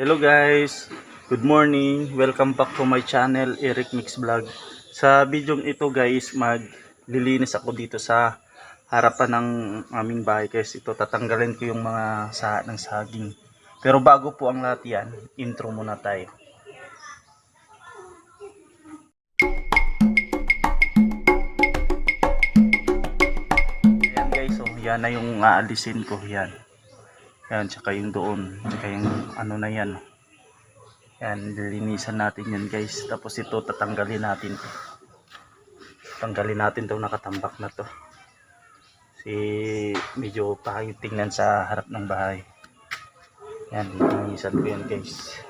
Hello guys, good morning. Welcome back to my channel, Eric Mix Vlog. Sa video ito guys, maglilinis ako dito sa harapan ng aming bahay guys. Ito tatanggalin ko yung mga sa ng saging. Pero bago po ang lahat yan, intro muna tayo. Ayan guys, oh, yan na yung aalisin ko, yan. Yan, tsaka yung doon. Tsaka yung ano na yan. Yan, lilinisan natin yan guys. Tapos ito, tatanggalin natin. Tanggalin natin itong nakatambak na to. Si medyo pahayong tingnan sa harap ng bahay. Yan, lilinisan ko yan guys.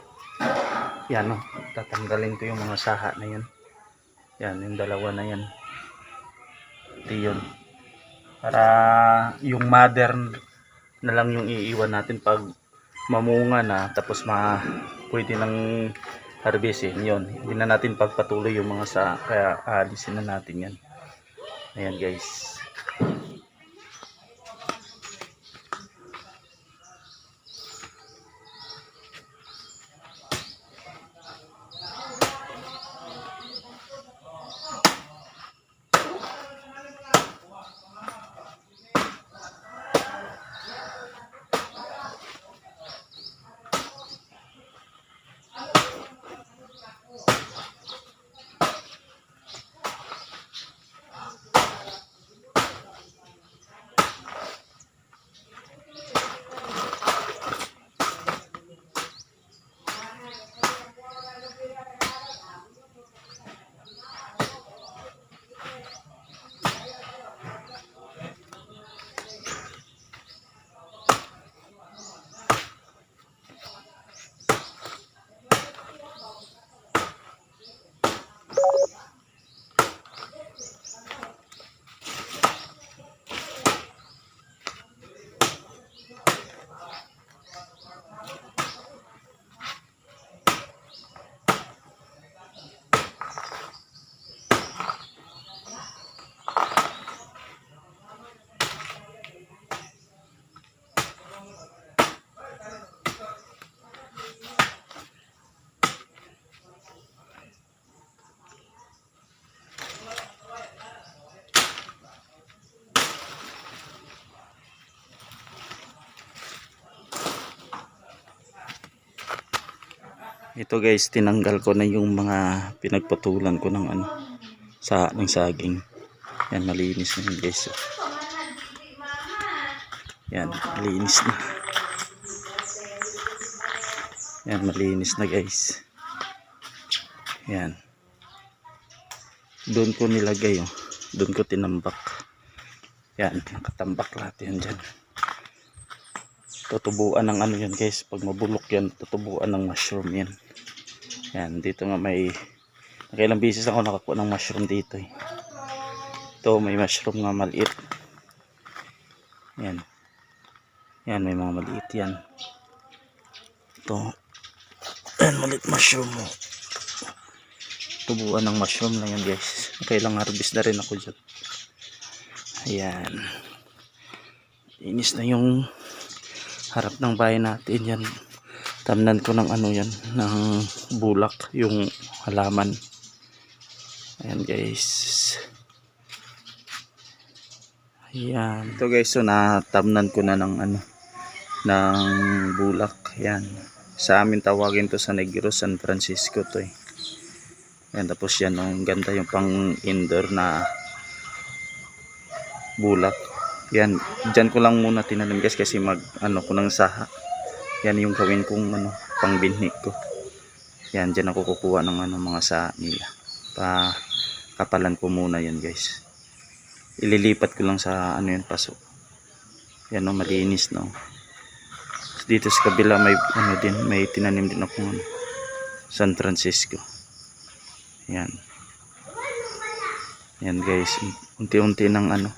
Yan o, tatanggalin ko yung mga saha na yan. Yan, yung dalawa na yan. Ito yun. Para yung modern na lang yung iiwan natin pag mamunga na tapos ma pwede nang harvestin yon hindi na natin pagpatuloy yung mga sa kaya aalisin na natin yan. Ayan guys ito guys tinanggal ko na yung mga pinagpatulan ko ng ano sa ng saging. Yan malinis na guys. Yan malinis na. Yan malinis na guys. Yan. Doon ko nilagay oh. doon ko tinambak. Yan nakatambak lahat yan dyan tutubuan ng ano yan guys. Pag mabulok yan tutubuan ng mushroom yan yan dito nga may nakailang beses ako nakakuha ng mushroom dito eh. ito may mushroom nga maliit. Yan. Yan may mga maliit yan. Ito. Yan maliit mushroom mo tubuan ng mushroom lang yan guys. Kailang harvest na rin ako dyan. Ayan. Inis na yung harap ng bahay natin yan. Tamnan ko ng ano yan ng bulak yung halaman. Ayan guys. Ayan. Ito guys so natamnan ko na ng ano ng bulak. Yan sa amin tawagin to sa Negros San Francisco to eh. Yan tapos yan ang ganda yung pang indoor na bulak yan, dyan ko lang muna tinanim guys kasi mag ano ko ng saha. Yan yung gawin kong ano, pang binhi ko. Yan, dyan ako kukuha ng ano, mga saha nila. Pa kapalan ko muna yan guys. Ililipat ko lang sa ano yun paso. Yan no, malinis no. Dito sa kabila may ano din, may tinanim din ako ano, San Francisco. Yan. Yan guys, unti-unti ng ano,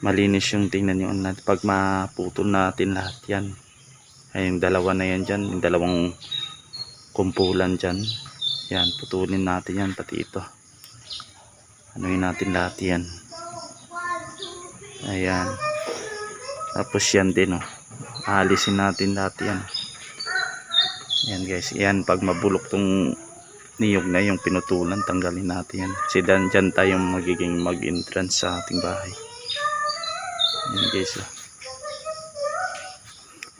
malinis yung tingnan nyo natin pag maputol natin lahat yan. Ay yung dalawa na yan dyan yung dalawang kumpulan dyan. Yan putulin natin yan pati ito. Anuin natin lahat yan. Ayan. Tapos yan din oh. Alisin natin lahat yan. Yan guys, yan pag mabulok tong niyog na yung pinutulan, tanggalin natin yan. Kasi dan, dyan tayo magiging mag-entrance sa ating bahay. Yan guys.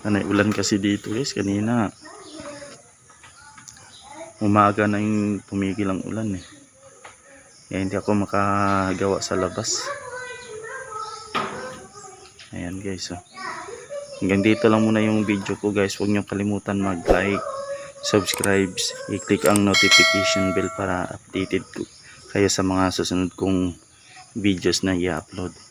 Ano, ulan kasi dito guys, kanina. Umaga na yung tumigil ang ulan eh. Kaya hindi ako makagawa sa labas. Ayan guys. Oh. Hanggang dito lang muna yung video ko guys. Huwag niyo kalimutan mag-like, subscribe, i-click ang notification bell para updated ko kayo sa mga susunod kong videos na i-upload.